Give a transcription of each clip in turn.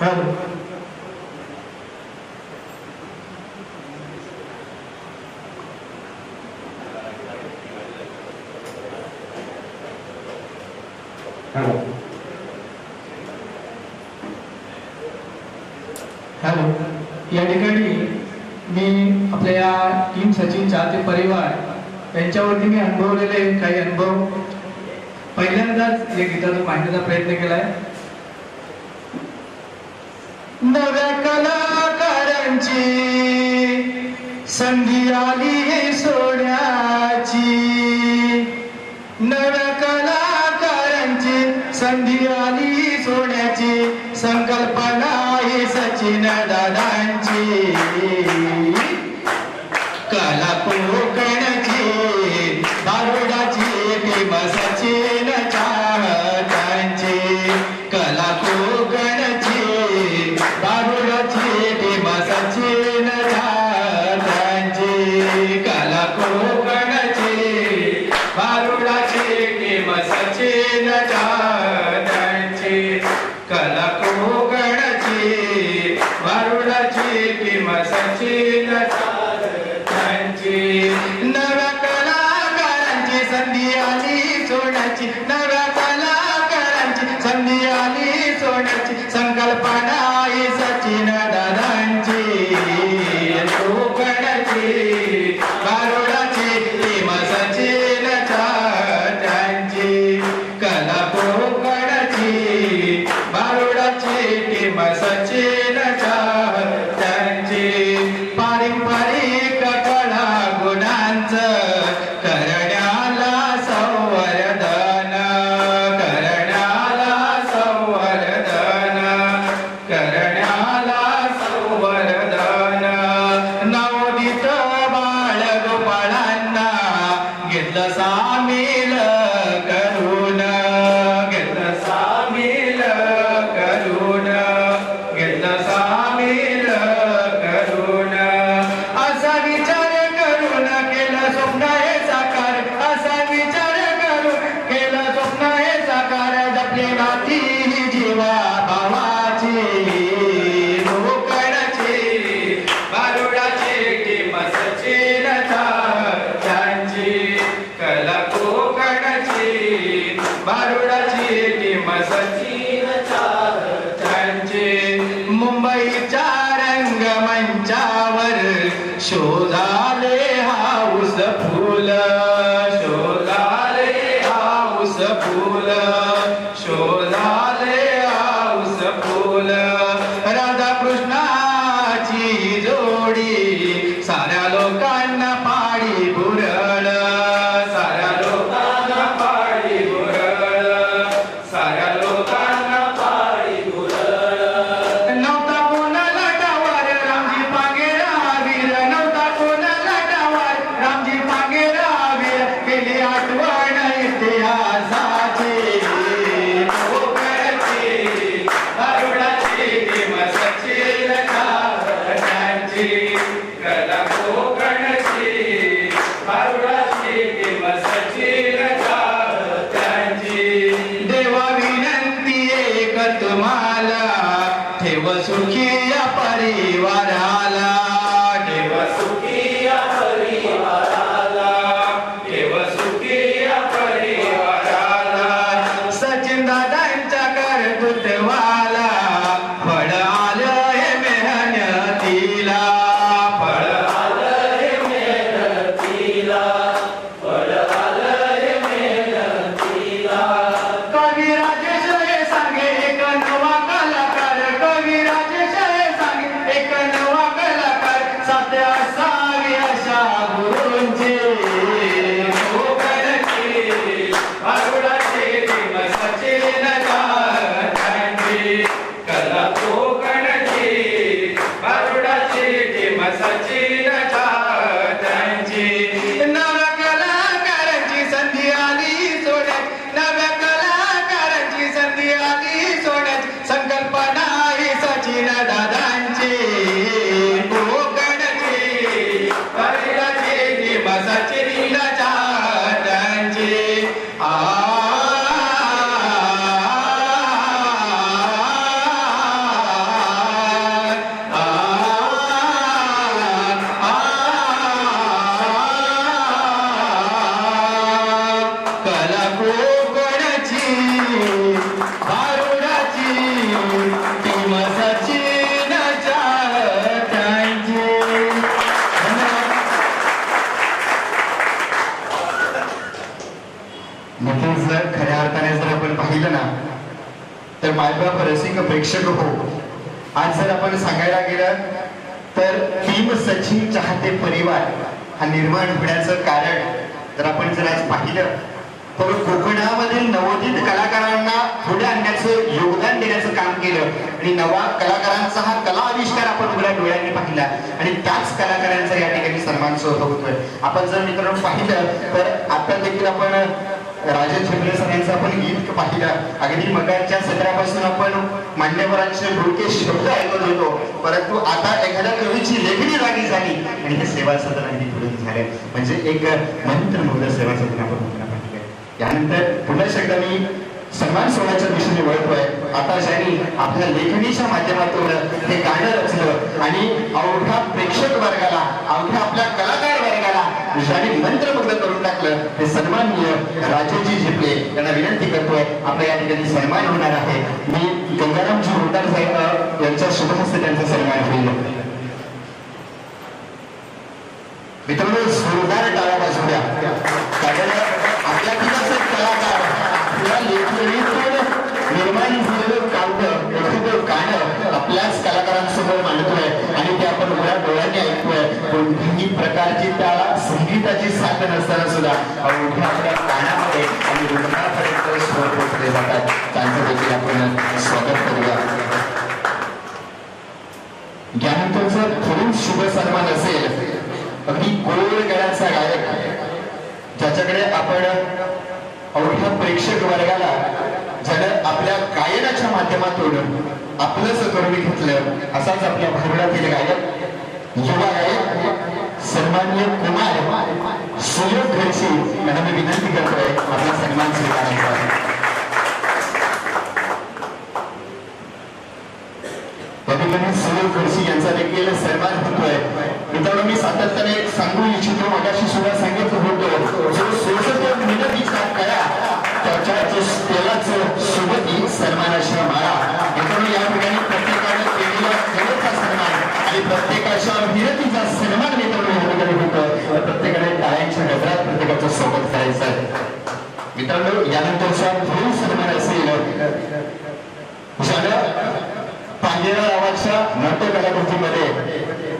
तर hello hello या ठिकाणी मी आपल्या या टीम सचिन चाहते परिवार त्यांच्यावरती मी अनुभवलेले काही अनुभव. पहिल्यांदाच या गीतातून मांडण्याचा प्रयत्न केला आहे सोडण्याची कलाकारांची संधी आली संकल्पना सचिन दादांची. कला कोकणची बारोडाची फेमस सचे प्रेमा सचे కలపోకడచే బరు तर रसिक प्रेक्षक हो. आज जर आपण सांगायला गेलं तर टीम सचिन चाहते परिवार हा निर्माण होण्याचं कारण जर आपण जर आज पाहिलं तर कोकणामधील नवोदित कलाकारांना पुढे आणण्याचं योगदान देण्याचं काम केलं. आणि नवा कलाकारांचा हा कला आविष्कार आपण उघड्या डोळ्यांनी पाहिला. आणि त्याच कलाकारांचा या ठिकाणी सन्मान सोहळा होतोय. आपण जर मित्रांनो पाहिलं तर आता देखील आपण राजन शिंदे सर यांचं आपण गीत पाहिलं. अगदी मगाच्या सत्रापासून आपण मान्यवरांचे भुरके शब्द ऐकत होतो. परंतु आता एखाद्या कवीची लेखणी जागी झाली आणि हे सेवा सदन अगदी पुढे झाले. म्हणजे एक मंत्र मंत्रमुग्ध सेवा सदन आपण पुन्हा पाहिलं. यानंतर पुन्हा एकदा मी सन्मान सोहळ्याच्या दिशेने वळतोय. आता ज्यांनी आपल्या लेखणीच्या माध्यमातून हे गाणं रचलं आणि अवघ्या प्रेक्षक वर्गाला अवघ्या आपल्या कलाकार वर्गाला ज्यांनी मंत्रमुग्ध करून टाकलं. ते सन्माननीय राजेजी झिपले. यांना विनंती करतोय आपल्या या ठिकाणी सन्मान होणार आहे. मी गंगारामजी होतार साहेब यांच्या शुभहस्ते त्यांचा सन्मान होईल. मित्रांनो जोरदार टाळा वाजू द्या कारण आपल्या ठिकाणचे कलाकार आपल्या लेखणीतून निर्माण झालेलं काव्य एखादं गाणं आपल्याच कलाकारांसमोर मांडतोय आणि ते आपण उघड्या डोळ्यांनी ऐकतोय. कोणत्याही प्रकारची त्याला संगीताची साधन असताना सुद्धा अवघ्या आपल्या कानामध्ये आणि हृदयापर्यंत स्वर पोचले जातात. त्यांचं देखील आपण स्वागत करूया. यानंतरचं थोडून शुभ सन्मान असेल अगदी गोड गळ्याचा गायक ज्याच्याकडे आपण अवघ्या प्रेक्षक वर्गाला ज्यानं आपल्या गायनाच्या माध्यमातून आपलंच करून घेतलं असाच आपल्या भारुडातील गायक युवा गायक सन्मान्य कुमार सुयोग घरची यांना मी विनंती करतोय आपला सन्मान स्वीकारायचा या ठिकाणी सुनील खडसी यांचा देखील सन्मान होतोय. मित्रांनो मी सातत्याने सांगू इच्छितो मगाशी सुद्धा सांगितलं होतो जो सोसत मिनतीचा कळा त्याच्या जो त्यालाच सोबती सन्मानाच्या माळा. मित्रांनो या ठिकाणी प्रत्येकाने केलेला कलेचा सन्मान आणि प्रत्येकाच्या विनतीचा सन्मान मित्रांनो या ठिकाणी होतो. प्रत्येकाने टाळ्यांच्या गजरात प्रत्येकाचं स्वागत करायचं आहे. मित्रांनो यानंतरचा भूल सन्मान असेल ज्यानं पांढऱ्या नावाच्या नाट्य कलाकृतीमध्ये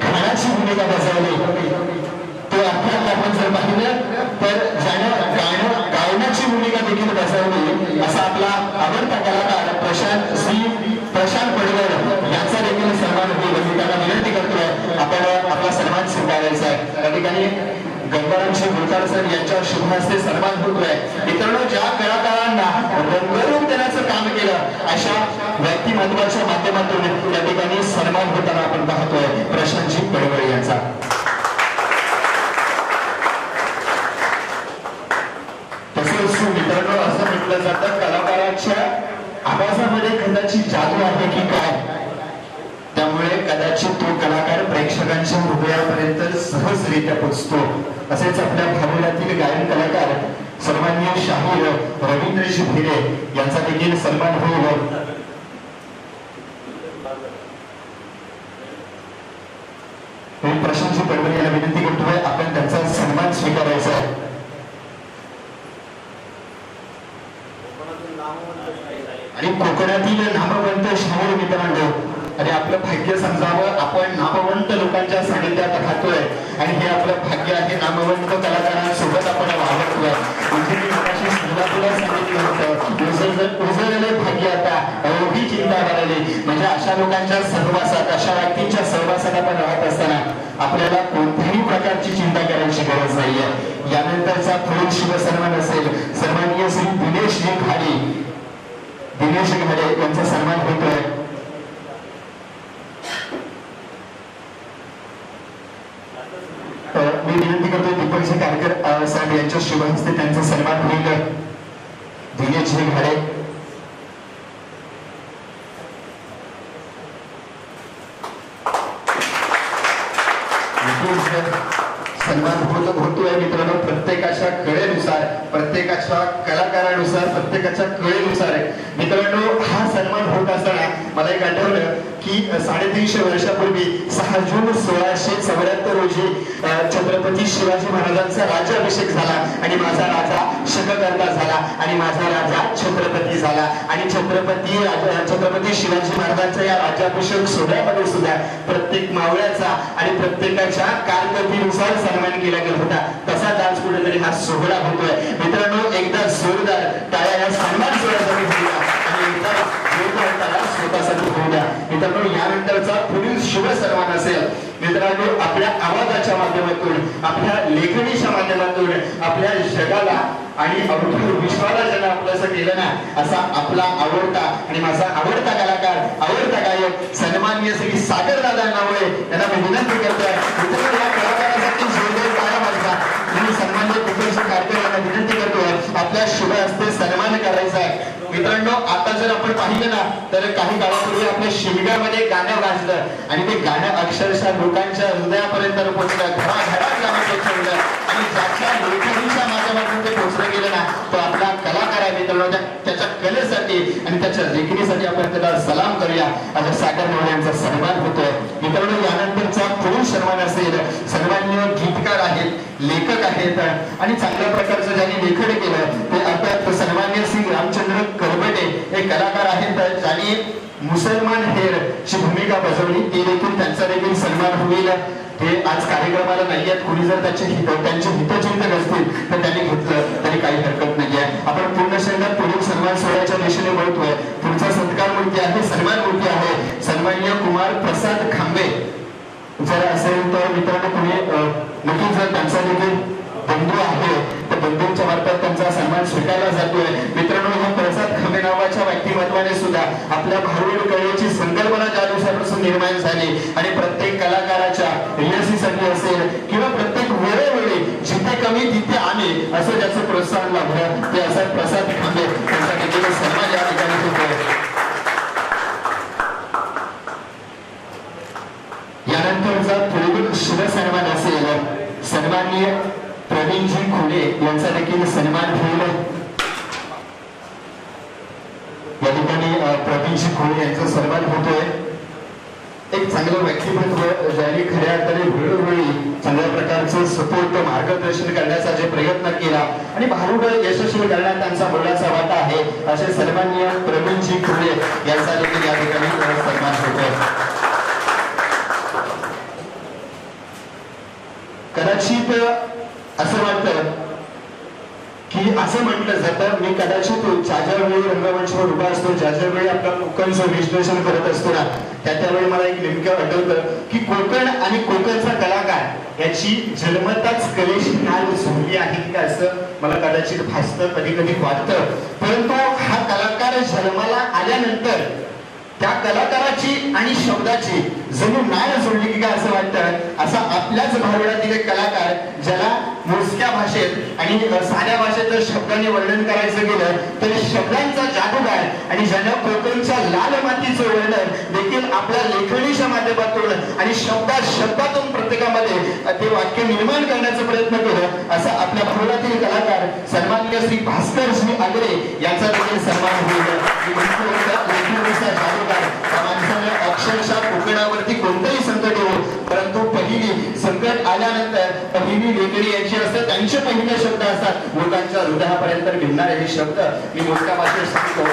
खाण्याची भूमिका बजावली. तो अर्थात आपण जर पाहिलं तर ज्यानं गंगारामजी सर यांच्या शुभ हस्ते सन्मान होतोय. मित्रांनो ज्या कलाकारांना रंगरूप देण्याचं काम केलं अशा व्यक्तिमत्वाच्या माध्यमातून त्या ठिकाणी सन्मान होताना आपण पाहतोय. प्रशांतजी पडवळे यांचा. तसेच मित्रांनो असं म्हटलं जातं कलाकाराच्या आवाजामध्ये खंडाची जादू आहे की काय? त्यामुळे कदाचित तो कलाकार प्रेक्षकांच्या हृदयापर्यंत सहजरित्या पोचतो असेच आपल्या भावनातील गायन कलाकार सन्मान्य शाहीर रवींद्रजी भिरे यांचा देखील सन्मान होईल. मी प्रशांतजी यांना विनंती करतोय आपण त्यांचा सन्मान स्वीकारायचा आहे. आणि कोकणातील नामवंत शाहीर मित्रांनो आणि आपलं भाग्य समजावं आपण नामवंत लोकांच्या सानिध्यात राहतोय. आणि हे आपलं भाग्य आहे नामवंत कलाकारांसोबत आपण वावरतोय म्हणजे मी मगाशी सुरुवातीला सांगितलं होतं उजळलेलं भाग्य आता अवघी चिंता करायली म्हणजे अशा लोकांच्या सहवासात अशा व्यक्तींच्या सहवासात आपण राहत असताना आपल्याला कोणत्याही प्रकारची चिंता करायची गरज नाहीये. यानंतरचा थोडी शिव सन्मान असेल. सन्माननीय श्री दिनेशजी खाडी दिनेश घाडे यांचा सन्मान होतोय अ, मी विनंती करतोय खारकर साहेब यांच्या शुभ हस्ते त्यांचा सन्मान होईल. दिनेशजी घाडे. सन्मान होत होतोय मित्रांनो प्रत्येकाच्या कळेनुसार प्रत्येकाच्या कलाकारानुसार प्रत्येकाच्या कळेनुसार आहे. मित्रांनो हा सन्मान होत असताना मला एक आठवलं की साडेतीनशे छत्रपती शिवाजी महाराजांचा राज्याभिषेक झाला आणि माझा राजा शककर्ता झाला आणि माझा राजा छत्रपती झाला. आणि छत्रपती छत्रपती शिवाजी महाराजांचा या राज्याभिषेक सोहळ्यामध्ये सुद्धा प्रत्येक मावळ्याचा आणि प्रत्येकाच्या कारकिर्दीनुसार सन्मान केला गेला होता. तसाच आज कुठेतरी हा सोहळा होतोय. मित्रांनो एकदा जोरदार टाळ्या या मित्रांनो आपल्या आवाजाच्या माध्यमातून आपल्या लेखणीच्या माध्यमातून आपल्या जगाला आणि अवघड विश्वाला ज्यानं आपलंसं केलं ना असा आपला आवडता आणि माझा आवडता कलाकार आवडता गायक सन्मान्य श्री सागर दादा नावळे यांना मी विनंती करतोय. मित्रांनो या कलाकारासाठी जोरदार टाळ्या वाजवा मी सन्मान्य कुटुंब कार्यक्रम यांना विनंती करतोय आपल्या शुभ हस्ते सन्मान करायचा आहे. मित्रांनो आता जर आपण पाहिलं ना तर काही काळापूर्वी आपल्या शिमग्यामध्ये गाणं वाजलं. आणि ते गाणं अक्षरशः लोकांच्या हृदयापर्यंत पोहोचलं. घराघरात गाणं पोहोचवलं आणि ज्याच्या लेखणीच्या माध्यमातून ते पोहोचलं गेलं ना तो आपला कलाकार आहे मित्रांनो. त्याच्या कलेसाठी आणि त्याच्या लेखणीसाठी आपण त्याला सलाम करूया. अशा सागर मोहन यांचा सन्मान होतोय. मित्रांनो यानंतर पुरुष असेल सन्मान्य गीतकार आहेत लेखक आहेत आणि चांगल्या प्रकारचं ज्यांनी लेखन केलं ते अर्थात सन्मान्य सिंग रामचंद्र करबटे हे कलाकार आहेत. ज्यांनी मुसलमान हेर ची भूमिका बजावली ती देखील त्यांचा देखील सन्मान होईल. हे आज कार्यक्रमाला नाही आहेत. कोणी जर त्याचे हित त्यांचे हितचिंतक असतील तर त्यांनी घेतलं तरी काही हरकत नाहीये. आपण पूर्ण शहरात पुढील सन्मान सोहळ्याच्या दिशेने वळतोय. पुढचा सत्कार मूर्ती आहे सन्मान मूर्ती आहे. सन्मान्य कुमार प्रसाद खांबे. जर असेल तर मित्रांनो तुम्ही नक्कीच जर त्यांचा देखील बंधू आहे तर बंधूंच्या मार्फत त्यांचा सन्मान स्वीकारला जातोय. मित्रांनो हा प्रसाद खमे नावाच्या व्यक्तिमत्वाने सुद्धा आपल्या भारुड कलेची संकल्पना ज्या दिवसापासून निर्माण झाली आणि प्रत्येक कलाकाराच्या रिहर्सीसाठी असेल किंवा प्रत्येक वेळोवेळी जिथे कमी तिथे आले असं ज्याचं प्रोत्साहन लाभलं ते असं प्रसाद खांबे त्यांचा देखील सन्मान या ठिकाणी होतोय यानंतरचा पुढील शुभ सन्मान असेल सन्माननीय प्रवीणजी खुले यांचा देखील सन्मान होईल. या ठिकाणी प्रवीणजी खुले यांचा सन्मान होतोय. एक चांगलं व्यक्तिमत्व ज्यांनी खऱ्या अर्थाने वेळोवेळी चांगल्या प्रकारचं सपोर्ट मार्गदर्शन करण्याचा जे प्रयत्न केला आणि भारूड यशस्वी करण्यात त्यांचा मोलाचा वाटा आहे असे सन्माननीय प्रवीणजी खुले यांचा देखील या ठिकाणी सन्मान होतोय. कदाचित असं वाटतं की असं म्हटलं जातं मी कदाचित ज्या ज्या वेळी रंगमंचावर उभा असतो ज्या ज्या वेळी आपल्या कोकणचं विश्लेषण करत असतो ना त्या त्यावेळी मला एक नेमकं वाटवतं की कोकण आणि कोकणचा कलाकार याची जन्मताच कलेशी नाल झोडली आहे की असं मला कदाचित भासतं कधी कधी वाटतं. परंतु हा कलाकार जन्माला आल्यानंतर त्या कलाकाराची आणि शब्दाची जणू नाळ जोडली की काय असं वाटतं असा आपल्याच भारुडातील एक कलाकार ज्याला मोजक्या भाषेत आणि साध्या भाषेत जर शब्दाने वर्णन करायचं गेलं तर शब्दांचा जादूगार आणि ज्यानं कोकणच्या लाल मातीचं वर्णन देखील आपल्या लेखणीच्या माध्यमातून आणि शब्दा शब्दातून प्रत्येकामध्ये ते वाक्य निर्माण करण्याचा प्रयत्न केलं असा आपल्या भारुडातील कलाकार सन्मान्य श्री भास्कर श्री आगरे यांचा देखील सन्मान होईल जादूगार माणसाने अक्षरशः कोकणावर पहिली मेकरी यांची असतात. त्यांचे पहिले शब्द असतात लोकांच्या हृदयापर्यंत भिडणारे हे शब्द. मी मोठ्या भाषेत सांगतो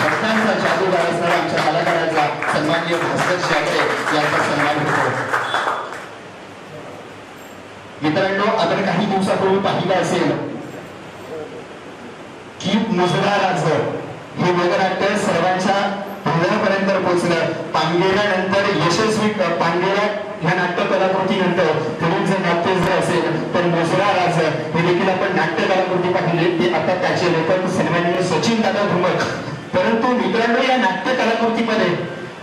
शब्दांचा जादूगार असणारा आमच्या कलाकाराचा सन्माननीय भास्कर शागरे यांचा सन्मान होतो. मित्रांनो आपण काही दिवसापूर्वी पाहिलं असेल की मुजरा राज हे वगनाट्य सर्वांच्या हृदयापर्यंत पोहोचलं. पांगेऱ्यानंतर यशस्वी पांगेऱ्या ह्या नाट्य कलाकृतीनंतर पुढील जर नाट्य जर असेल तर मुजरा राज हे देखील आपण नाट्य कलाकृती पाहिली. ते आता त्याचे लेखक सन्माननीय सचिन दादा धुमक परंतु मित्रांनो या नाट्य कलाकृतीमध्ये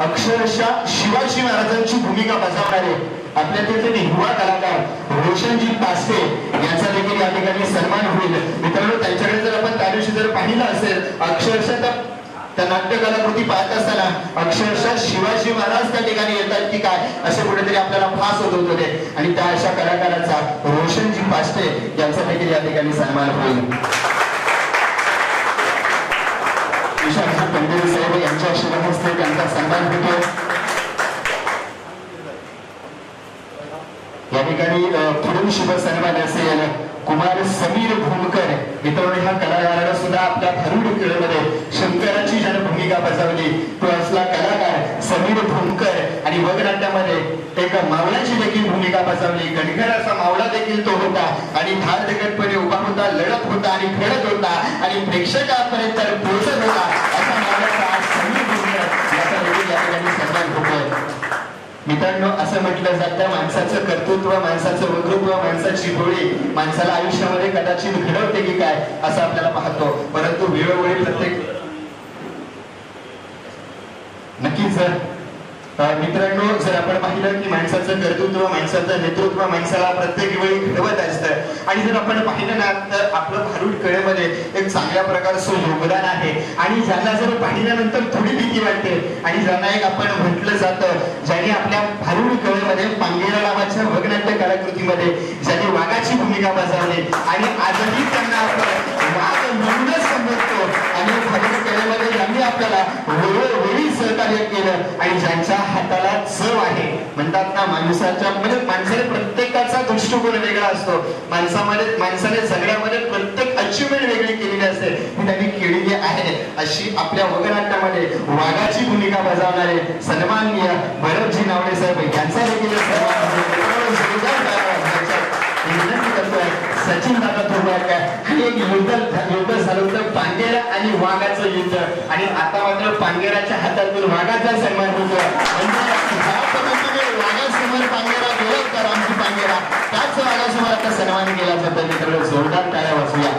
अक्षरशः शिवाजी महाराजांची भूमिका बजावणारे आपल्या तिथे युवा कलाकार रोशनजी पास्टे यांचा देखील या ठिकाणी सन्मान होईल. मित्रांनो त्यांच्याकडे जर आपण त्या दिवशी जर पाहिलं असेल अक्षरशः त्या नाट्यकला कृती पाहत असताना अक्षरशः शिवाजी महाराज त्या ठिकाणी येतात की काय? असे कुठेतरी आपल्याला फास होत होते आणि त्या अशा कलाकाराचा रोशनजी पाष्टे यांचा देखील या ठिकाणी सन्मान होईल. साहेब यांच्या शिवहस्ते त्यांचा सन्मान होतो या ठिकाणी पुढील शुभ सन्मान असेल. कुमार समीर भूमकर मित्रांनो ह्या कलाकारानं सुद्धा आपल्या भारूड खेळमध्ये शंकराची ज्याने भूमिका बजावली तो असला कलाकार समीर भूमकर आणि वगनाट्यामध्ये एक मावळ्याची देखील भूमिका बजावली. गणकराचा मावळा देखील तो होता. आणि धार दगडपणे उभा होता लढत होता आणि खेळत होता. आणि प्रेक्षकापर्यंत पोहोचत होता असा मावळ्याचा आज समीर भूमकर याचा देखील या ठिकाणी सन्मान होतोय मित्रांनो असं म्हटलं जातं माणसाचं कर्तृत्व माणसाचं वक्तृत्व माणसाची गोळी माणसाला आयुष्यामध्ये कदाचित घडवते की काय असं आपल्याला पाहतो. परंतु वेळोवेळी प्रत्येक नक्कीच अं, मित्रांनो जर आपण पाहिलं की माणसाचं कर्तृत्व माणसाचं नेतृत्व माणसाला प्रत्येक वेळी घडवत असतं. आणि जर आपण पाहिलं ना तर आपलं भारूड कळेमध्ये एक चांगल्या प्रकारचं योगदान आहे. आणि ज्यांना जर पाहिल्यानंतर थोडी भीती वाटते आणि ज्यांना एक आपण म्हटलं जातं ज्याने आपल्या भारूड कळेमध्ये पांगेरा नावाच्या भगनाट्य कलाकृतीमध्ये ज्याने वाघाची भूमिका बजावली आणि आजही त्यांना आपण वाघ म्हणूनच समजतो. आणि भारूड आपल्याला वेळोवेळी सहकार्य केलं आणि ज्यांच्या हाताला चव आहे म्हणतात ना माणसाच्या म्हणजे माणसाने प्रत्येकाचा दृष्टिकोन वेगळा असतो. माणसामध्ये माणसाने सगळ्यामध्ये प्रत्येक अचिव्हमेंट वेगळी केलेली असते. ही त्यांनी केलेली आहे. अशी आपल्या वगनाट्यामध्ये वाघाची भूमिका बजावणारे सन्माननीय भरतजी नावडे साहेब यांचा देखील सन्मान होतो. जोरदार टाळ्या वाजवायच्या. मी विनंती करतोय सचिन दादा थोडक्यात हे एक युद्ध युद्ध झालं होतं पांगेरा आणि वाघाचं युद्ध. आणि आता मात्र पांगेराच्या हातातून वाघाचा सन्मान होतो म्हणजे वाघासमोर पांगेरा गेला आमची पांगेरा त्याच वाघासमोर आता सन्मान केला जातो मित्र जोरदार टाळ्या वाचूया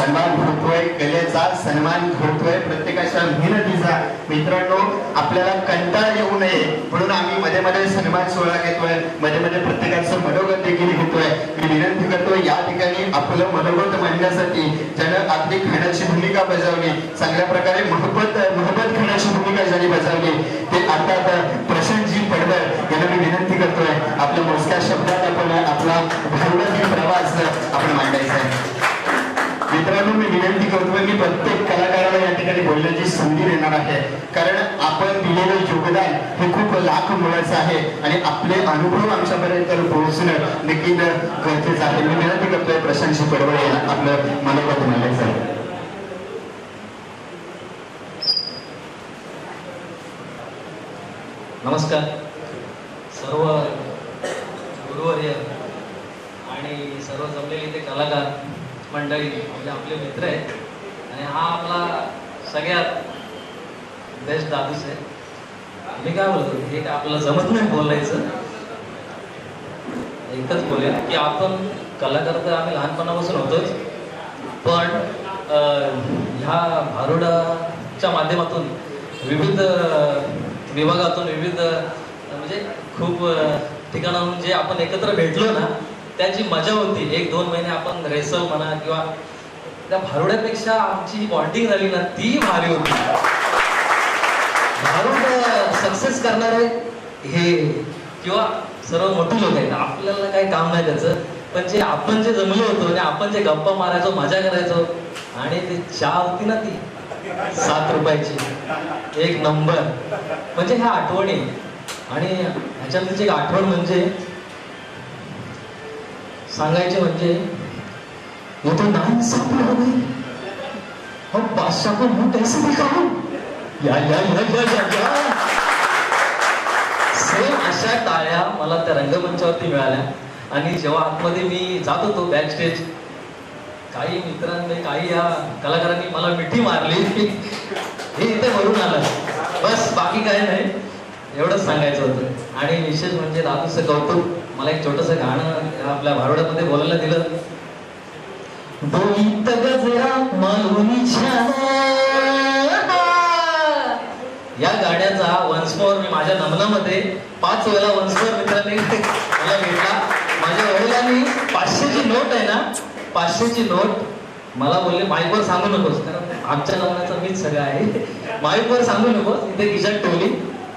सन्मान होतोय कलेचा सन्मान होतोय. प्रत्येकाच्या मेहनतीचा. मित्रांनो आपल्याला कंटाळ येऊ नये. म्हणून आम्ही मध्ये मध्ये सन्मान सोहळा घेतोय. मध्ये मध्ये प्रत्येकाचं मनोगत देखील घेतोय. मी विनंती करतोय या ठिकाणी आपलं मनोगत मांडण्यासाठी ज्यानं आपली खाण्याची भूमिका बजावली चांगल्या प्रकारे मोहब्बत मोहब्बत खाण्याची भूमिका ज्यांनी बजावली ते आता प्रशांतजी पडवळ यांना मी विनंती करतोय. आपल्या मोजक्या शब्दात आपण आपला भावनातील प्रवास आपण मांडायचा आहे. मित्रांनो मी विनंती करतोय की प्रत्येक कलाकाराला या ठिकाणी बोलण्याची संधी देणार आहे. कारण आपण दिलेलं योगदान हे खूप लाख मुलाचं आहे आणि आपले अनुभव आमच्यापर्यंत पोहोचणं देखील गरजेचं आहे. मी विनंती करतोय प्रशांतजी पडवळ यांना आपलं मनोगत म्हणायचं आहे. नमस्कार. सर्व गुरुवर्य आणि सर्व जमलेले ते कलाकार मंडळी म्हणजे आपले मित्र आहेत. आणि हा आपला सगळ्यात बेस्ट दादूस आहे. मी काय बोलतो हे काय आपल्याला जमत नाही बोलायचं. एकच बोलेल की आपण कलाकार तर आम्ही लहानपणापासून होतोच. पण अं, ह्या भारुडाच्या माध्यमातून विविध विभागातून विविध म्हणजे खूप ठिकाणाहून जे आपण एकत्र भेटलो ना त्याची मजा होती. एक दोन महिने आपण रेसल म्हणा किंवा त्या भारुड्यापेक्षा आमची बॉन्डिंग झाली ना ती भारी होती. भारुड सक्सेस करणारे हे किंवा सर्व मोठी लोक आहेत. आपल्याला काही काम नाही त्याचं. पण जे आपण जे जमलो होतो आणि आपण जे गप्पा मारायचो मजा करायचो आणि ती चहा होती ना ती सात रुपयाची एक नंबर. म्हणजे ह्या आठवणी. आणि ह्याच्यातलीच एक आठवण म्हणजे सांगायचे म्हणजे वो तो नाइंसाफी हो गई हम बादशाह को मुंह कैसे दिखाऊं या या या या या या. सेम अशा टाळ्या मला त्या रंगमंचावरती मिळाल्या. आणि जेव्हा आतमध्ये मी जात होतो बॅक स्टेज काही मित्रांनी काही या कलाकारांनी मला मिठी मारली. हे इथे भरून आलं. बस बाकी काय नाही. एवढंच सांगायचं होतं. आणि विशेष म्हणजे दादूचं कौतुक. मला एक छोटस गाणं आपल्या भारोड्यामध्ये बोलायला दिलं. बोलीत गजरा मालवणी या गाण्याचा वन्स मोर मी माझ्या नमनामध्ये पाच वेळा वन्स मोर मित्रांनी मला भेटला. माझ्या वडिलांनी पाचशेची नोट आहे ना पाचशेची नोट मला बोलले माईकवर सांगू नकोस. कारण आमच्या लग्नाचा मीच सगळं आहे. माईकवर सांगू नकोस इथे किशन टोली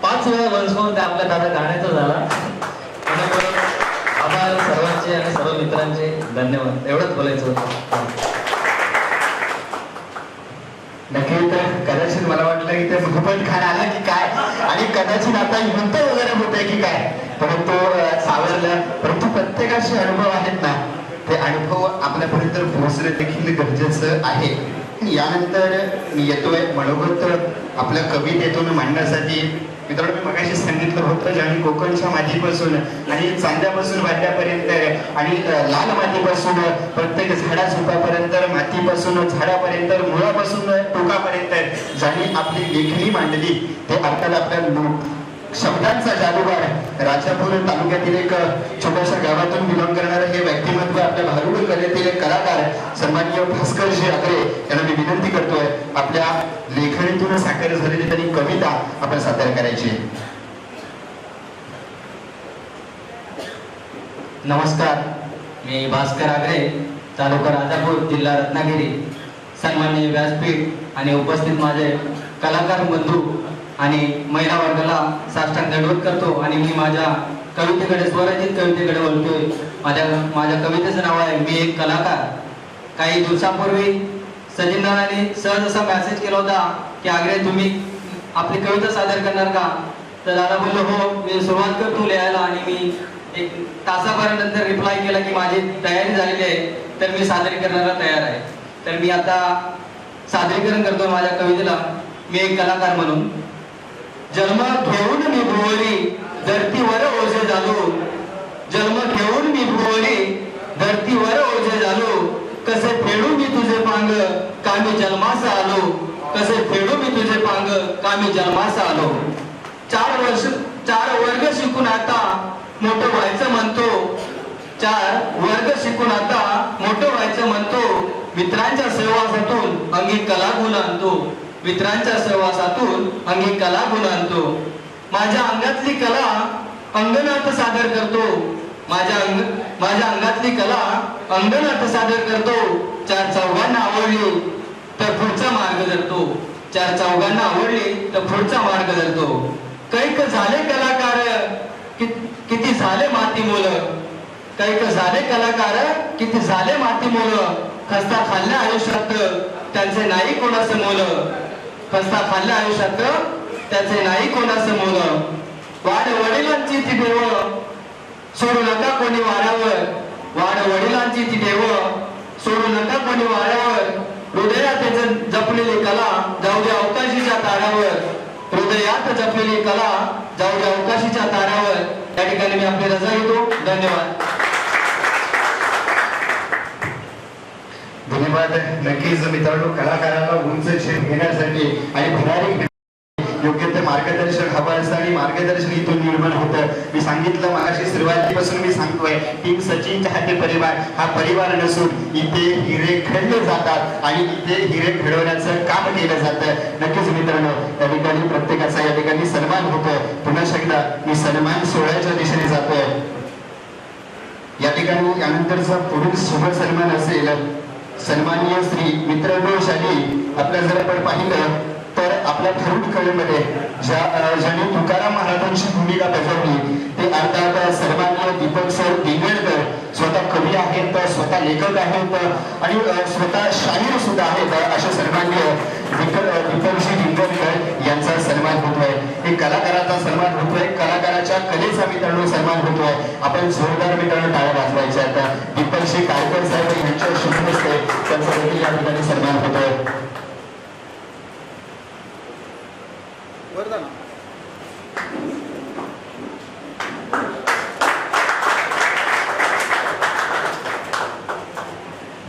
पाच वेळा वन्स मोर त्या आपल्या दादा गाण्याचा झाला. आभार सर्वांचे आणि सर्व मित्रांचे धन्यवाद. एवढंच बोलायचं होतं. नक्की तर कदाचित मला वाटलं की ते मोहम्मद खान आला की काय? आणि कदाचित आता युद्ध वगैरे होत आहे की काय? परंतु अं, सावरलं. परंतु प्रत्येकाचे अनुभव आहेत ना ते अनुभव आपल्यापर्यंत पोहोचणे देखील गरजेचं आहे. यानंतर मी येतोय मनोगत आपल्या कवितेतून मांडण्यासाठी मित्रांनो मी मगाशी सांगितलं होतं ज्याने कोकणच्या मातीपासून आणि चांद्यापासून वाद्यापर्यंत आणि लाल मातीपासून प्रत्येक झाडा झुकापर्यंत मातीपासून झाडापर्यंत मुळापासून टोकापर्यंत ज्याने आपली लेखणी मांडली ते अर्थात आपल्या शब्दांचा जादूगार राजापूर तालुक्यातील एक छोट्याशा गावातून बिलॉंग करणारं हे व्यक्तिमत्व आपल्या भारूड कलेतील एक कलाकार सन्माननीय भास्करजी अग्रे यांना मी विनंती करतोय आपल्या लेखणीतून साकार झालेली त्यांनी कविता आपण सादर करायची. आहे. नमस्कार मी भास्कर आगरे तालुका राजापूर जिल्हा रत्नागिरी. सन्माननीय व्यासपीठ आणि उपस्थित माझे कलाकार बंधू आणि महिला वर्गाला साष्टांग दंडवत करतो आणि मी माझ्या कवितेकडे स्वरचित कवितेकडे बोलतोय माझ्या माझ्या कवितेचं नाव आहे मी एक कलाकार. काही दिवसापूर्वी सचिनदारांनी सहज असा मेसेज केला होता की आग्रे तुम्ही आपली कविता सादर करणार का? तर दादा बोललो हो मी सुरुवात करतो लिहायला आणि मी एक तासापर्यंत रिप्लाय केला की माझी तयारी झालेली आहे तर मी सादर करण्याला तयार आहे. तर मी आता सादरीकरण करतो माझ्या कवितेला. मी एक कलाकार म्हणून. जन्म घेऊन मी भुवली धरतीवर ओझे झालो. जन्म घेऊन मी भुवली धरतीवर ओझे झालो. कसे फेडू मी तू पांग कामी जन्मास आलो. कसे फेडू मी तुझे पांग कामी जन्मास आलो. चार वर्ष चार वर्ग शिकून आता मोठं व्हायचं म्हणतो. चार वर्ग शिकून आता मोठं व्हायचं म्हणतो. मित्रांच्या सहवासातून अंगी कला गुण आणतो. मित्रांच्या सहवासातून अंगी कला गुण आणतो. माझ्या अंगातली कला अंगणात सादर करतो. माझ्या अंग माझ्या अंगातली कला अंगणार्थ सादर करतो. चार चौघांना आवडली तर पुढचा मार्ग धरतो. चार चौघांना आवडली तर पुढचा मार्ग धरतो. कैक झाले कलाकार कि- किती झाले माती मुलं? कैक झाले कलाकार किती झाले माती मुलं? खस्ता खाल्ल्या आयुष्यात त्यांचे नाही कोणाचं मोल? खस्ता खाल्ल्या आयुष्यात त्याचे नाही कोणाचं मोल? वाढ वडिलांची ती देव. सोडू नका कोणी वाड्यावर वाड वडिलांची ती देव सोडू नका कोणी हृदयात जपलेली कला जाऊ दे अवकाशीच्या ताऱ्यावर. हृदयात जपलेली कला जाऊ दे अवकाशीच्या ताऱ्यावर. या ठिकाणी मी आपली रजा घेतो. धन्यवाद. धन्यवाद. नक्कीच मित्रांनो कलाकाराला उंच झेप घेण्यासाठी आणि भरारी मार्गदर्शन हवं असतं आणि मार्गदर्शन इथून निर्माण होतं. मी सांगितलं मगाशी सुरुवातीपासून मी सांगतोय टीम सचिन चाहते परिवार हा परिवार नसून इथे हिरे खेळले जातात आणि इथे हिरे घडवण्याचं काम केलं जातं. नक्कीच मित्रांनो या ठिकाणी प्रत्येकाचा या ठिकाणी सन्मान होतोय पुन्हा एकदा मी सन्मान सोहळ्याच्या दिशेने जातोय. या ठिकाणी यानंतरचा पुढील शुभ सन्मान असेल. सन्माननीय श्री मित्र शाली आपल्या जर आपण पाहिलं तर आपल्या थरूड कलेमध्ये ज्या तुकाराम महाराजांची भूमिका बजावली ते अर्थात सन्माननीय दीपक सर दिंगडकर स्वतः कवी आहेत स्वतः लेखक आहेत आणि स्वतः शाहीर सुद्धा आहेत अशा सन्माननीय दीपकजी दिंगडकर यांचा सन्मान होतोय. हे कलाकाराचा सन्मान होतोय. कलाकाराच्या कलेचा मित्रांनो सन्मान होतोय. आपण जोरदार मित्रांनो टाळ्या वाजवायच्या आता दीपकजी कारकर साहेब यांच्या शुभ हस्ते त्यांचा देखील या ठिकाणी सन्मान होतोय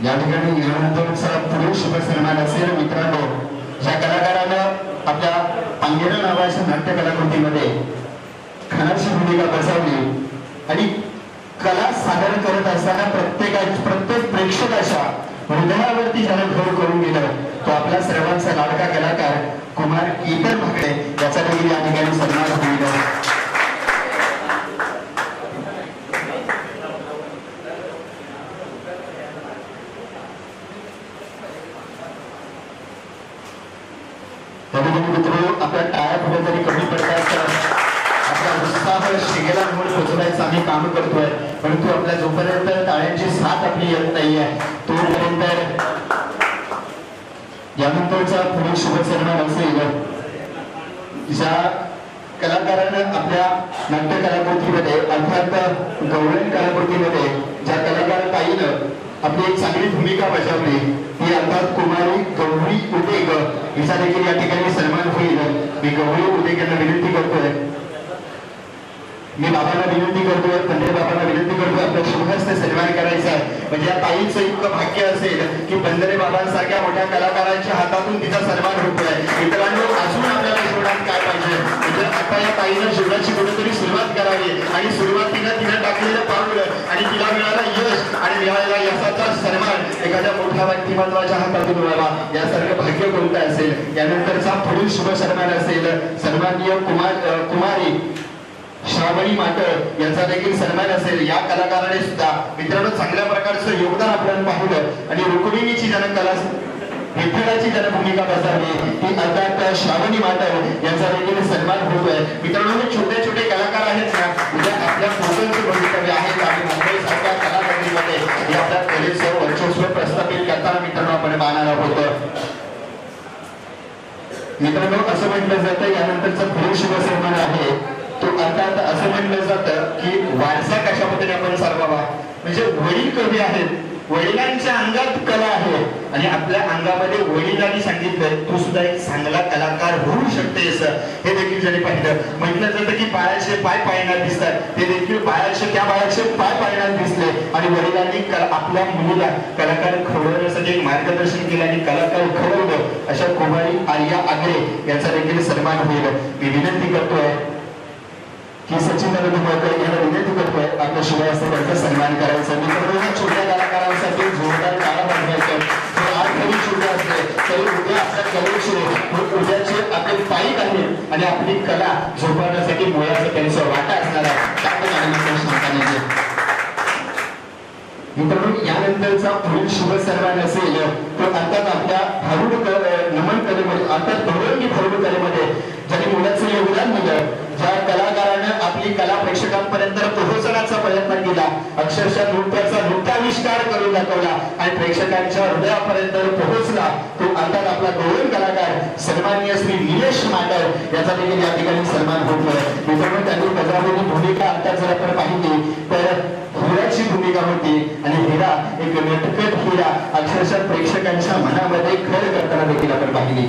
या ठिकाणी यानंतरचा पुढील शुभ सन्मान असेल मित्रांनो ज्या कलाकारानं आपल्या पांगेरा नावाच्या नाट्य कलाकृतीमध्ये खानाची भूमिका बजावली आणि कला सादर करत असताना प्रत्येका प्रत्येक प्रेक्षकाच्या हृदयावरती ज्यानं घर करून गेलं तो आपला सर्वांचा लाडका कलाकार कुमार केतन भागडे याचा या ठिकाणी सन्मान होईल मित्र आपल्या टाळ्या कुठेतरी कमी पडतात आपला उत्साह शिगेला पोचवायचं आम्ही काम करतोय परंतु आपल्या जोपर्यंत टाळ्यांची साथ आपली येत नाहीये तोपर्यंत यानंतरचा पुढील शुभ असेल ज्या कलाकारानं आपल्या नाट्य कलाकृतीमध्ये अर्थात गौरव कलाकृतीमध्ये ज्या कलाकार ताईनं आपली एक चांगली भूमिका बजावली ती अर्थात कुमारी गौरी उदेग हिचा देखील या ठिकाणी सन्मान होईल. मी गौरी उदेग यांना विनंती करतोय. मी बाबांना विनंती करतोय पंढरे बाबांना विनंती करतोय आपल्या शुभहस्ते सन्मान करायचा आहे. म्हणजे या ताईचं इतकं भाग्य असेल की बंदरे बाबांसारख्या मोठ्या कलाकारांच्या हातातून तिचा सन्मान होतोय. मित्रांनो आता या ताईनं जीवनाची कुठेतरी सुरुवात करावी. आणि सुरुवातीला तिनं टाकलेलं पाऊल आणि तिला मिळाला यश आणि मिळालेला यशाचा सन्मान एखाद्या मोठ्या व्यक्तिमत्वाच्या हातातून व्हावा यासारखं भाग्य कोणतं असेल? यानंतरचा पुढील शुभ सन्मान असेल सन्माननीय कुमार कुमारी श्रावणी माटळ यांचा देखील सन्मान असेल. या कलाकाराने सुद्धा मित्रांनो चांगल्या प्रकारचं योगदान आपल्याला पाहिलं. आणि रुक्मिणीची जनकला विठ्ठलाची ज्याने भूमिका बजावली. ती अर्थात श्रावणी माटळ यांचा देखील सन्मान होतोय. मित्रांनो हे छोटे छोटे कलाकार आहेत ना उद्या आपल्या कोकणचे भवितव्य आहेत आणि मुंबई सारख्या कलाकृतीमध्ये हे आपल्या कलेचं वर्चस्व प्रस्थापित करताना मित्रांनो आपण पाहणार आहोत. मित्रांनो असं म्हटलं जातं यानंतरचा पुरुष सन्मान आहे? तो अर्थात असं म्हटलं जातं की वारसा कशा पद्धतीने आपण सारवावा? म्हणजे वडील कवी आहेत. वडिलांच्या अंगात कला आहे. आणि आपल्या अंगामध्ये वडिलांनी सांगितलं तू सुद्धा एक चांगला कलाकार होऊ शकतेस. हे देखील ज्याने पाहिलं. म्हटलं जातं की बाळाचे पाय पाळणार दिसतात. ते देखील बाळाचे त्या बाळाचे पाय पायण्यात दिसले. आणि वडिलांनी आपल्या मुलीला कलाकार खवळण्यासाठी एक मार्गदर्शन केलं आणि कलाकार खवळलं. अशा कुमारी आर्या आगरे यांचा देखील सन्मान होईल. मी विनंती करतोय की सचिन धुमाळकर यांना विनंती करतोय. आपल्या शिवाय त्यांचा सन्मान करायचा. मी छोट्या कलाकारांसाठी जोरदार काळा बनवायचं. असले तरी उद्या उद्याचे आहेत आणि आपली कला झोपवण्यासाठी मुळाचा त्यांचा वाटा असणार आहे मित्रांनो यानंतरचा पुढील शुभ सन्मान असेल तर अर्थात आपल्या भारूड नमन कलेमध्ये अर्थात हृदयापर्यंत पोहोचला तो अंदाज आपला गौरव कलाकार सन्माननीय श्री निलेश मांडव याचा देखील या ठिकाणी सन्मान होतोय मित्रांनो त्यांनी बजावलेली भूमिका आता जर आपण पाहिली. तर हिराची भूमिका होती आणि हिरा एक नटकट हिरा. अक्षरशः प्रेक्षकांच्या मनामध्ये खर करताना देखील आपण पाहिली.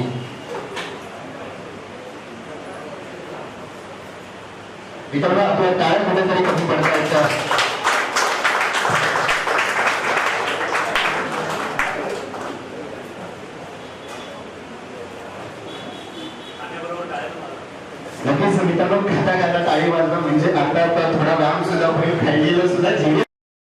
मित्रांनो आपल्या टाळ्या कुठेतरी कमी पडतायच्या नक्कीच